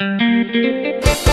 อ่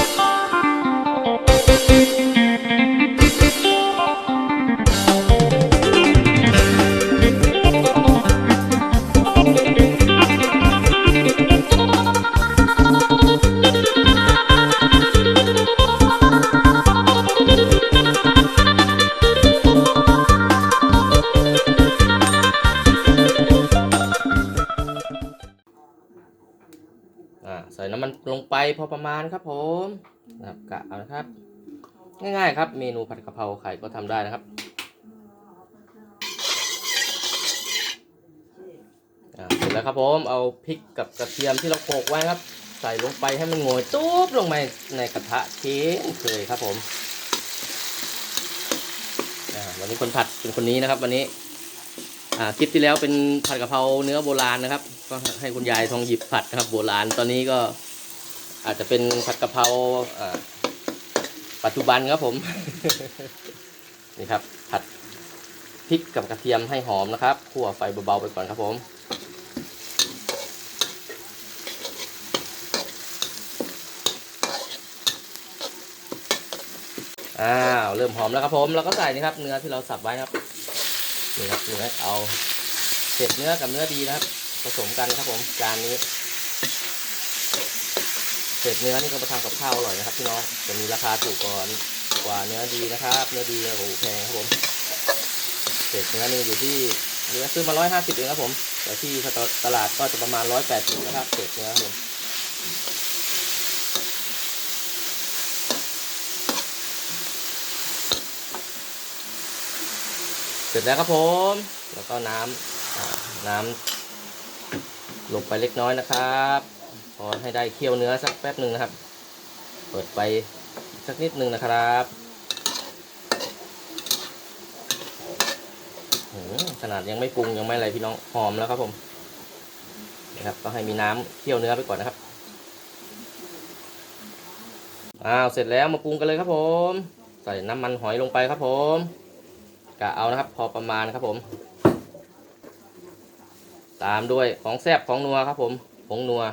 ำมันลงไปพอประมาณครับผมนะครับกะเอานะครับ ง่ายๆครับ เมนูผัดกะเพราไข่ก็ทำได้นะครับเสร็จแล้วครับผมเอาพริกกับกระเทียมที่เราโขลกไว้ครับ ใส่ลงไปให้มันโงยตุ๊บลงไปในกระทะเช่นเคยครับผมวันนี้คนผัดเป็นคนนี้นะครับ วันนี้คลิปที่แล้วเป็นผัดกะเพราเนื้อโบราณนะครับ ก็ให้คุณยายทองหยิบผัดนะครับ โบราณตอนนี้ก็ อาจจะเป็นผัดกะเพราปัจจุบันครับผม นี่ครับ ผัดพริกกับกระเทียมให้หอมนะครับคั่วไฟเบาๆไปก่อนครับผมอ้าวเริ่มหอมแล้วครับผมแล้วก็ใส่นี่ครับ เนื้อที่เราสับไว้ครับนี่ครับเนื้อเอาเศษเนื้อกับเนื้อดีนะครับ ผสมกันครับผมจานนี้ เศษเนื้อนี่ก็มาทำกับข้าวอร่อยนะครับพี่น้องจะมีราคาถูกกว่ากว่าเนื้อดีนะครับ เนื้อดีโอ้โหแพงครับผมเศษเนื้อนี่อยู่ที่เนื้อซื้อมาร้อยห้าสิบเองครับผม แต่ที่ตลาดก็จะประมาณร้อยแปดสิบนะครับเศษเนื้อครับผมเสร็จแล้วครับผม แล้วก็น้ำน้ำลงไปเล็กน้อยนะครับ อให้ได้เคี่ยวเนื้อสักแป๊บหนึ่งนะครับ เปิดไปสักนิดหนึ่งนะครับขนาดยังไม่ปรุงยังไม่อะไรพี่น้องหอมแล้วครับผมนะครับก็ให้มีน้ำเคี่ยวเนื้อไปก่อนนะครับอ้าวเสร็จแล้วมาปรุงกันเลยครับผม ใส่น้ำมันหอยลงไปครับผมกะเอานะครับ พอประมาณครับผม ตามด้วยของแซบของนัวครับผมผงนัว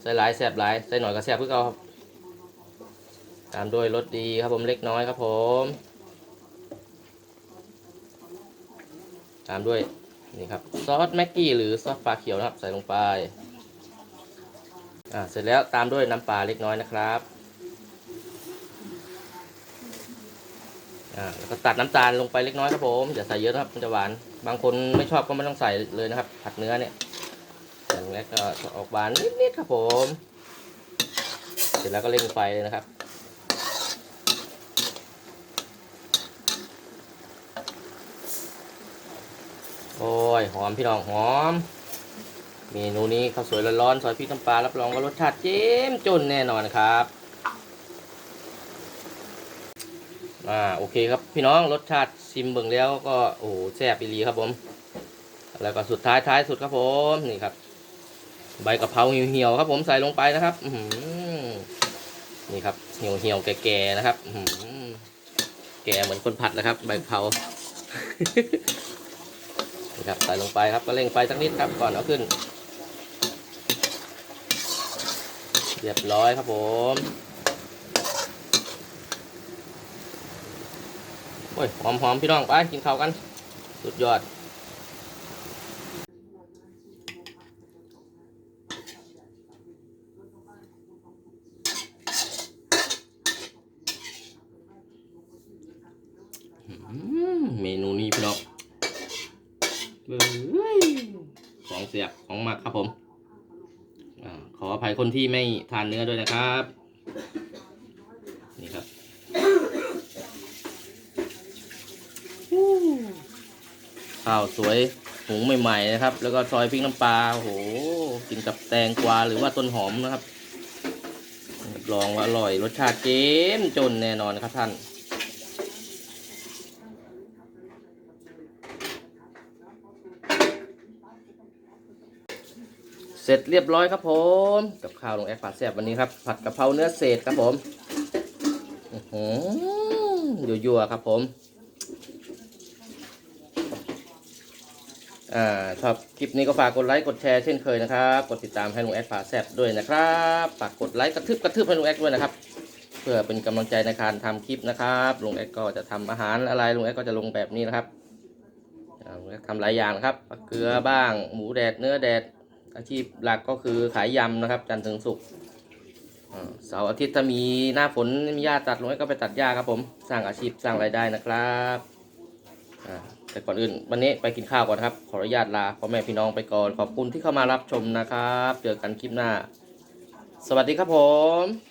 ใส่หลายแซบหลายใส่หน่อยก็แซบเพื่อเอาครับ ตามด้วยรสดีครับผมเล็กน้อยครับผม ตามด้วยนี่ครับซอสแม็กกี้หรือซอสปลาเขียวนะครับ ใส่ลงไปอ่าเสร็จแล้วตามด้วยน้ำปลาเล็กน้อยนะครับอ่าแล้วก็ตัดน้ำตาลลงไปเล็กน้อยครับผมอย่าใส่เยอะนะครับมันจะหวาน บางคนไม่ชอบก็ไม่ต้องใส่เลยนะครับ ผัดเนื้อเนี่ย อย่างแรกก็จะออกหวานนิดๆครับผม เสร็จแล้วก็เร่งไฟเลยนะครับโอ้ยหอมพี่น้องหอม เมนูนี้ข้าวสวยร้อนๆซอยพริกน้ำปลารับรองว่ารสชาติเจ้มจนแน่นอนครับอ่าโอเคครับพี่น้องรสชาติซิมเบิ่งแล้วก็โอ้แซ่บอีหลีครับผม แล้วก็สุดท้ายท้ายสุดครับผมนี่ครับ ใบกะเพราเหี่ยวๆครับ ผมใส่ลงไปนะครับอืนี่ครับเหี่ยวเหี่ยวๆแก่ๆนะครับอืแก่เหมือนคนผัดนะครับ ใบกะเพรานี่ครับใส่ลงไปครับก็เร่งไฟสักนิดครับก่อนเอาขึ้น เรียบร้อยครับผมโอ้ยหอมๆพี่น้องไปกินข้าวกัน สุดยอด เมนูนี้พี่น้องเอ้ยของเสียบของหมักครับผมอาขออภัยคนที่ไม่ทานเนื้อด้วยนะครับ นี่ครับอู้ข้าวสวยหุงใหม่ๆนะครับ แล้วก็ซอยพริกน้ำปลาโอ้โหกินกับแตงกวาหรือว่าต้นหอมนะครับรับรองว่าอร่อยรสชาติเจ้มจนแน่นอนครับท่าน ร็จเรียบร้อยครับผม กับข้าวลงแอปผัดแซ่บวันนี้ครับ ผัดกะเพราเนื้อเศษครับผมหือยั่วๆครับผมอ่าชอบคลิปนี้ก็ฝากกดไลค์กดแชร์เช่นเคยนะครับ กดติดตามให้ลุงแอดผาแซบด้วยนะครับฝากกดไลค์กระทึบกระทึบให้ลุงแอดด้วยนะครับ เพื่อเป็นกำลังใจในการทำคลิปนะครับลุงแอดก็จะทำอาหารอะไรลุงแอดก็จะลงแบบนี้นะครับลุงแอดทำหลายอย่างนะครับปลาเกลือบ้าง หมูแดดเนื้อแดด อาชีพหลักก็คือขายยำนะครับ จันทร์ถึงศุกร์เสาร์อาทิตย์ถ้ามีหน้าฝนมีหญ้าตัดลงก็ไปตัดหญ้าครับผม สร้างอาชีพสร้างรายได้นะครับแต่ก่อนอื่น วันนี้ไปกินข้าวก่อนครับ ขออนุญาตลาพ่อแม่พี่น้องไปก่อนขอบคุณที่เข้ามารับชมนะครับ เจอกันคลิปหน้า สวัสดีครับผม